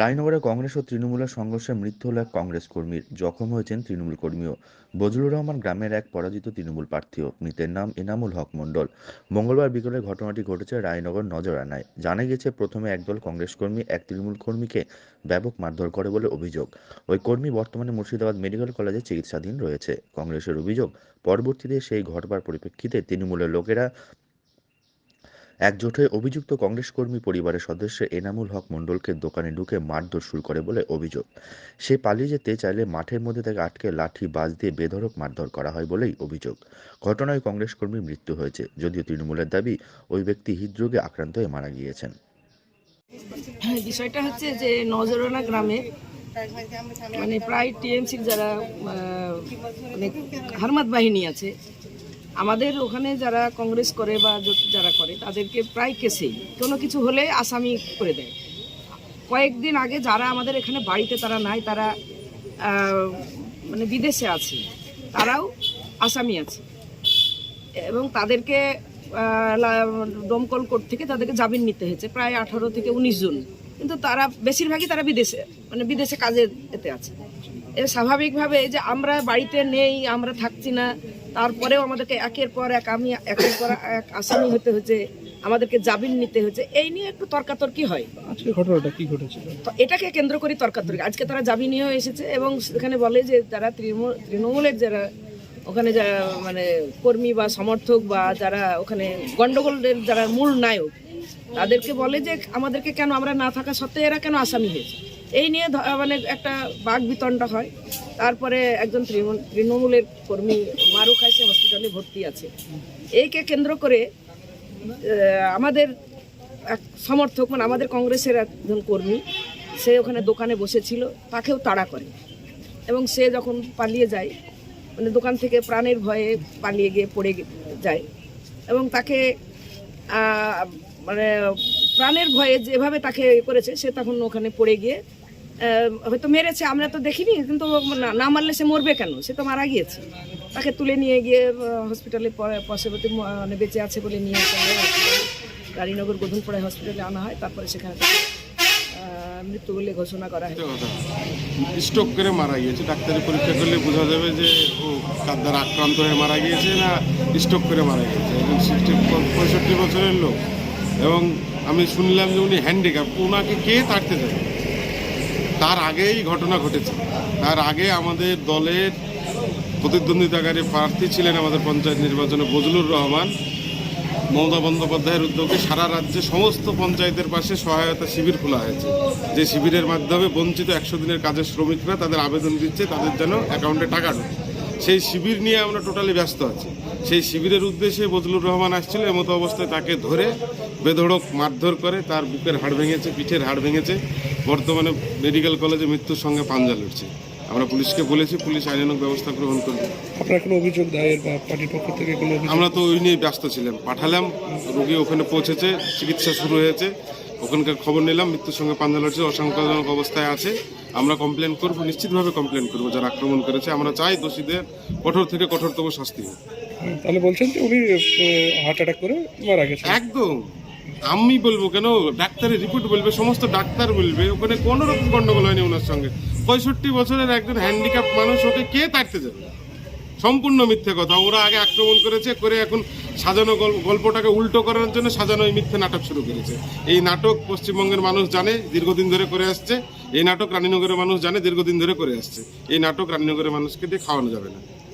রায়নগরে কংগ্রেস ও তৃণমূলের সংঘর্ষে মৃত্যু হল এক কংগ্রেস কর্মীর। জখম হয়েছেন তৃণমূল কর্মীও। বজলুর রহমান গ্রামের এক পরাজিত তৃণমূল প্রার্থীও। মৃতের নাম এনামুল হক মণ্ডল। মঙ্গলবার বিকেলে ঘটনাটি ঘটেছে রায়নগর নজরানায় জানা গেছে প্রথমে একদল কংগ্রেস কর্মী এক তৃণমূল কর্মীকে ব্যাপক মারধর করে বলে অভিযোগ। ওই কর্মী বর্তমানে মুর্শিদাবাদ মেডিকেল কলেজে চিকিৎসাধীন রয়েছে। কংগ্রেসের অভিযোগ, পরবর্তীতে সেই ঘটবার পরিপ্রেক্ষিতে তৃণমূলের লোকেরা একজোট হয়ে অভিযুক্ত কংগ্রেস কর্মী পরিবারের সদস্য এনামুল হক মণ্ডলকে দোকানে ঢুকে মারধর শুরু করে বলে অভিযোগ। সে পালিয়ে যেতে চাইলে মাঠের মধ্যে তাকে আটকে লাঠি বাজ দিয়ে বেধড়ক মারধর করা হয় বলেই অভিযোগ। ঘটনায় কংগ্রেস কর্মীর মৃত্যু হয়েছে যদিও তৃণমূলের দাবি ওই ব্যক্তি হৃদরোগে আক্রান্ত হয়ে মারা গিয়েছেন। হ্যাঁ, বিষয়টা হচ্ছে যে নজরানা গ্রামে মানে প্রায় টিএমসির যারা মানে হারমাত বাহিনী আছে আমাদের ওখানে যারা কংগ্রেস করে বা যারা করে, তাদেরকে প্রায় কেসেই। কোনো কিছু হলে আসামি করে দেয়। কয়েকদিন আগে যারা আমাদের এখানে বাড়িতে তারা নাই, তারা মানে বিদেশে আছে, তারাও আসামি আছে। এবং তাদেরকে দমকল কোর্ট থেকে তাদেরকে জামিন নিতে হয়েছে, প্রায় আঠারো থেকে উনিশ জন। কিন্তু তারা, বেশিরভাগই তারা বিদেশে মানে বিদেশে কাজে এতে আছে। এ স্বাভাবিকভাবে যে আমরা বাড়িতে নেই, আমরা থাকছি না তারপরেও আমাদেরকে একের পর এক আমি একের পর এক আসামি হতে হচ্ছে আমাদেরকে জামিন নিতে হচ্ছে এই নিয়ে একটু তর্কাতর্কি হয়। আজকে ঘটনাটা কি ঘটেছিল? তো এটাকে কেন্দ্র করে তর্কাতর্কি। আজকে তারা জামিন নিয়েও এসেছে এবং সেখানে বলে যে যারা তৃণমূল তৃণমূলের যারা ওখানে যারা মানে কর্মী বা সমর্থক বা যারা ওখানে গন্ডগোলের যারা মূল নায়ক তাদেরকে বলে যে আমাদেরকে কেন আমরা না থাকা সত্ত্বেও এরা কেন আসামি হয়েছে? এই নিয়ে মানে একটা বাঘ বিতণ্ডা হয়। তারপরে একজন তৃণমূলের কর্মী মারু খাইছে, হসপিটালে ভর্তি আছে। এইকে কেন্দ্র করে আমাদের এক সমর্থক মানে আমাদের কংগ্রেসের একজন কর্মী, সে ওখানে দোকানে বসেছিল, তাকেও তাড়া করে। এবং সে যখন পালিয়ে যায় মানে দোকান থেকে প্রাণের ভয়ে পালিয়ে গিয়ে পড়ে যায়। এবং তাকে মানে প্রাণের ভয়ে যেভাবে তাকে করেছে, সে তখন ওখানে পড়ে গিয়ে হয়তো মেরেছে, আমরা তো দেখিনি, কিন্তু না- মারলে সে মরবে কেন? সে তো মারা গিয়েছে। তাকে তুলে নিয়ে গিয়ে হসপিটালে পার্শ্ববর্তী মানে বেঁচে আছে বলে নিয়ে রানীনগর গোধনপাড়ায় হসপিটালে আনা হয়, তারপরে সেখানে মৃত্যু বলে ঘোষণা করা হয়। স্ট্রোক করে মারা গিয়েছে। ডাক্তারি পরীক্ষা করলে বোঝা যাবে যে ও কার দ্বারা আক্রান্ত হয়ে মারা গিয়েছে না স্ট্রোক করে মারা গিয়েছে। এবং সিক্সটি পঁয়ষট্টি বছরের লোক। এবং আমি শুনলাম যে উনি হ্যান্ডিক্যাপ ওনাকে কে তাড়তে যাবে তার আগেই ঘটনা ঘটেছে। তার আগে আমাদের দলের প্রতিদ্বন্দ্বিতাকারী প্রার্থী ছিলেন আমাদের পঞ্চায়েত নির্বাচনে বজলুর রহমান। মমতা বন্দ্যোপাধ্যায়ের উদ্যোগে সারা রাজ্যে সমস্ত পঞ্চায়েতের পাশে সহায়তা শিবির খোলা হয়েছে। যে শিবিরের মাধ্যমে বঞ্চিত একশো দিনের কাজের শ্রমিকরা তাদের আবেদন দিচ্ছে, তাদের যেন অ্যাকাউন্টে টাকা ঢোকে। সেই শিবির নিয়ে আমরা টোটালি ব্যস্ত আছি। সেই শিবিরের উদ্দেশ্যে বজলুর রহমান আসছিল, এমতো অবস্থায় তাকে ধরে বেধড়ক মারধর করে তার বুকের হাড় ভেঙেছে পিঠের হাড় ভেঙেছে। বর্তমানে মেডিকেল কলেজে মৃত্যুর সঙ্গে পাঞ্জা লড়ছে। আমরা পুলিশকে বলেছি পুলিশ আইনানুক ব্যবস্থা গ্রহণ করবে। আপনার কোনো অভিযোগ দায়ের বা পার্টির পক্ষ থেকে কোনো আমরা তো ওই নিয়ে ব্যস্ত ছিলাম। পাঠালাম রোগী ওখানে পৌঁছেছে চিকিৎসা শুরু হয়েছে। ওখানকার খবর নিলাম মৃত্যুর সঙ্গে পাঞ্জা লড়ছে অসংখ্যজনক অবস্থায় আছে। আমরা কমপ্লেন করব নিশ্চিতভাবে কমপ্লেন করব যারা আক্রমণ করেছে। আমরা চাই দোষীদের কঠোর থেকে কঠোরতম শাস্তি হোক। তাহলে বলছেন যে উনি হার্ট অ্যাটাক করে মারা গেছেন। একদম। আমি বলব কেন? ডাক্তারের রিপোর্ট বলবে, সমস্ত ডাক্তার বলবে, ওখানে কোনো রকম গন্ডগোল হয়নি ওনার সঙ্গে। পঁয়ষট্টি বছরের একজন হ্যান্ডিক্যাপ মানুষ, ওকে কে তাড়তে যাবে? সম্পূর্ণ মিথ্যে কথা। ওরা আগে আক্রমণ করেছে, করে এখন সাজানো গল- গল্পটাকে উল্টো করার জন্য সাজানো এই মিথ্যে নাটক শুরু করেছে। এই নাটক পশ্চিমবঙ্গের মানুষ জানে, দীর্ঘদিন ধরে করে আসছে। এই নাটক রানীনগরের মানুষ জানে, দীর্ঘদিন ধরে করে আসছে। এই নাটক রানীনগরের মানুষকে দিয়ে খাওয়ানো যাবে না।